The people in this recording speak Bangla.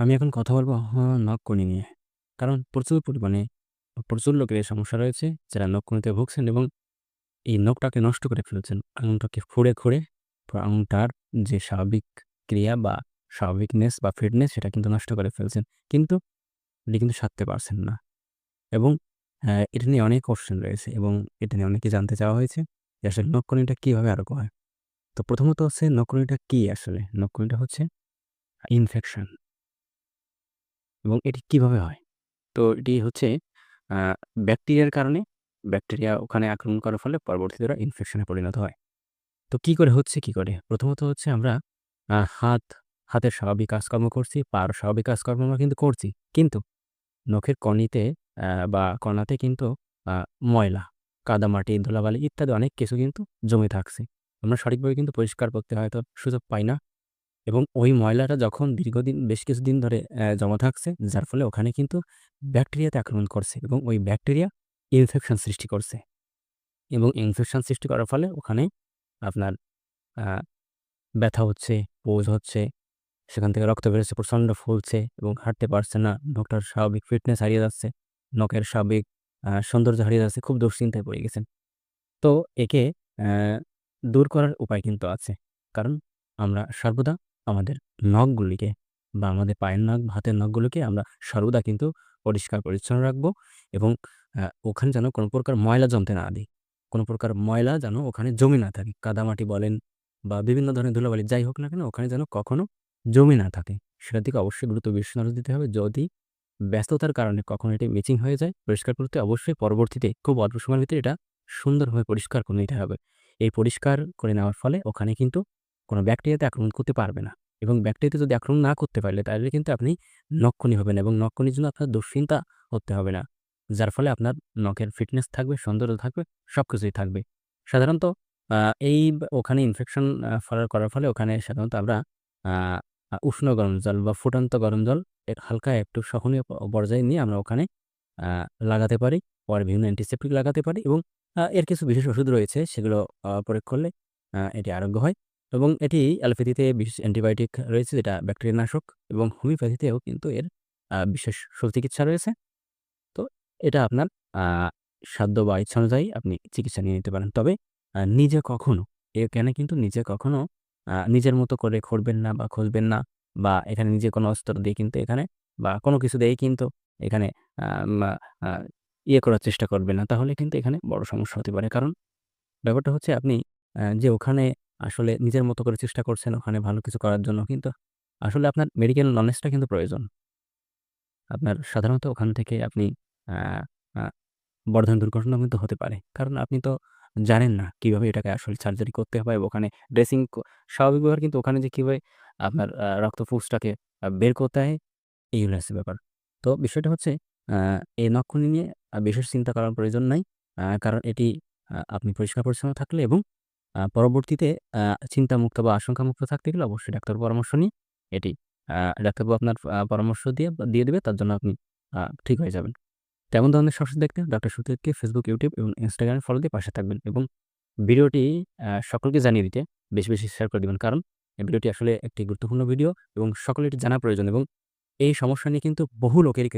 আমি এখন কথা বলব হ নখকনি নিয়ে। কারণ প্রচুর পরিমাণে প্রচুর লোকের এই সমস্যা রয়েছে যারা নখকনিতে ভুগছেন এবং এই নখটাকে নষ্ট করে ফেলেছেন। আঙুলটাকে খুঁড়ে, খুঁড়ে আঙুলটার যে স্বাভাবিক ক্রিয়া বা স্বাভাবিকনেস বা ফিটনেস সেটা কিন্তু নষ্ট করে ফেলছেন। কিন্তু এটি কিন্তু সারতে পারছেন না। এবং এটা নিয়ে অনেক কোয়েশ্চেন রয়েছে এবং এটা নিয়ে অনেকে জানতে চাওয়া হয়েছে যে আসলে নখকনিটা কীভাবে আরোগ্য হয়? তো প্রথমত হচ্ছে নখকনিটা কী আসলে? নখকনিটা হচ্ছে ইনফেকশন। এবং এটি কীভাবে হয়? তো এটি হচ্ছে ব্যাকটেরিয়ার কারণে ব্যাকটেরিয়া ওখানে আক্রমণ করার ফলে পরবর্তীতে ওরা ইনফেকশনে পরিণত হয়। তো কি করে হচ্ছে কি করে? প্রথমত হচ্ছে আমরা হাত, হাতের স্বাভাবিক কাজকর্ম করছি, পার স্বাভাবিক কাজকর্ম আমরা কিন্তু করছি। কিন্তু নখের কনিতে আ বা কণাতে কিন্তু ময়লা, কাদামাটি, ধুলাবালি ইত্যাদি অনেক কিছু কিন্তু জমে থাকছে। আমরা সঠিকভাবে কিন্তু পরিষ্কার করতে হয়তো সুযোগ পাই না। এবং ওই ময়লাটা যখন দীর্ঘদিন বেশ কিছুদিন ধরে জমা থাকছে, যার ফলে ওখানে কিন্তু ব্যাকটেরিয়াতে আক্রমণ করছে এবং ওই ব্যাকটেরিয়া ইনফেকশন সৃষ্টি করছে। এবং ইনফেকশন সৃষ্টি করার ফলে ওখানে আপনার ব্যথা হচ্ছে, পোজ হচ্ছে, সেখান থেকে রক্ত বেরোচ্ছে, প্রচণ্ড ফুলছে এবং হাঁটতে পারছে না। নখটার স্বাভাবিক ফিটনেস হারিয়ে যাচ্ছে। নখের স্বাভাবিক সৌন্দর্য হারিয়ে যাচ্ছে। খুব দুশ্চিন্তায় পড়ে গেছেন। তো একে দূর করার উপায় কিন্তু আছে। কারণ আমরা সর্বদা আমাদের নখগুলিকে বা আমাদের পায়ের নখ, হাতের নখগুলোকে আমরা সর্বদা কিন্তু পরিষ্কার পরিচ্ছন্ন রাখব এবং ওখানে যেন কোনো প্রকার ময়লা জমতে না দিই। কোনো প্রকার ময়লা যেন ওখানে জমি না থাকে। কাদামাটি বলেন বা বিভিন্ন ধরনের ধুলাবালি যাই হোক না কেন ওখানে যেন কখনো জমি না থাকে। সেটার দিকে অবশ্যই গুরুত্ব বেশি নজর দিতে হবে। যদি ব্যস্ততার কারণে কখনো এটি মিচিং হয়ে যায়, পরিষ্কার করতে অবশ্যই পরবর্তীতে খুব অল্প সময়ের ভিতরে এটা সুন্দরভাবে পরিষ্কার করে নিতে হবে। এই পরিষ্কার করে নেওয়ার ফলে ওখানে কিন্তু কোনো ব্যাকটেরিয়াতে আক্রমণ করতে পারবে না। এবং ব্যাকটেরিয়াতে যদি আক্রমণ না করতে পারলে তাহলে কিন্তু আপনি নখকনি হবেন এবং নখকনির জন্য আপনার দুশ্চিন্তা করতে হবে না। যার ফলে আপনার নখের ফিটনেস থাকবে, সৌন্দর্য থাকবে, সবকিছুই থাকবে। সাধারণত এই ওখানে ইনফেকশন ফলার করার ফলে ওখানে সাধারণত আমরা উষ্ণ গরম জল বা ফুটন্ত গরম জল হালকা একটু সহনীয় পর্যায়ে নিয়ে আমরা ওখানে লাগাতে পারি। পরে বিভিন্ন অ্যান্টিসেপ্টিক লাগাতে পারি এবং এর কিছু বিশেষ ওষুধ রয়েছে সেগুলো প্রয়োগ করলে এটি আরোগ্য হয় এবং এটি অ্যালোপ্যাথিতে বিশেষ অ্যান্টিবায়োটিক রয়েছে, যেটা ব্যাকটেরিয়া নাশক এবং হোমিওপ্যাথিতেও কিন্তু এর বিশেষ সুচিকিৎসা রয়েছে। তো এটা আপনার সাধ্য বা ইচ্ছা অনুযায়ী আপনি চিকিৎসা নিয়ে নিতে পারেন। তবে নিজে কখনো এখানে কিন্তু নিজে কখনো নিজের মতো করে খুঁড়বেন না বা খুঁজবেন না বা এখানে নিজে কোনো অস্ত্র দিয়ে কিন্তু এখানে বা কোনো কিছু দিয়েই কিন্তু এখানে ইয়ে করার চেষ্টা করবেন না। তাহলে কিন্তু এখানে বড় সমস্যা হতে পারে। কারণ ব্যাপারটা হচ্ছে আপনি যে ওখানে আসলে নিজের মতো করে চেষ্টা করছেন ওখানে ভালো কিছু করার জন্য কিন্তু আসলে আপনার মেডিকেল নলেজটা কিন্তু প্রয়োজন। আপনার সাধারণত ওখান থেকে আপনি বড় ধরনের দুর্ঘটনা কিন্তু হতে পারে। কারণ আপনি তো জানেন না কীভাবে এটাকে আসলে সার্জারি করতে হবে ওখানে ড্রেসিং ক, স্বাভাবিক ব্যাপার কিন্তু ওখানে যে কীভাবে আপনার, আ রক্তপুঁজটাকে আ, বের করতে হয় এইগুলো হচ্ছে ব্যাপার। তো বিষয়টা হচ্ছে এই নখখনি নিয়ে বিশেষ চিন্তা করার প্রয়োজন নাই। কারণ এটি আপনি পরিষ্কার-পরিচ্ছন্ন থাকলে এবং পরবর্তীতে চিন্তামুক্ত বা আশঙ্কামুক্ত থাকতে গেলে অবশ্যই ডাক্তারের পরামর্শ নিয়ে এটি ডাক্তারবাবু আপনার পরামর্শ দিয়ে দিয়ে দেবে তার জন্য আপনি ঠিক হয়ে যাবেন। তেমন ধরনের সমস্যা দেখতে ডক্টর সুচিতকে ফেসবুক ইউটিউব এবং এ ফলো দিয়ে পাশে থাকবেন এবং ভিডিওটি সকলকে জানিয়ে দিতে বেশি, বেশি শেয়ার করে দিবেন। কারণ এই ভিডিওটি আসলে একটি গুরুত্বপূর্ণ ভিডিও এবং সকলের এটি জানা প্রয়োজন এবং এই সমস্যা নিয়ে কিন্তু বহু লোকেরই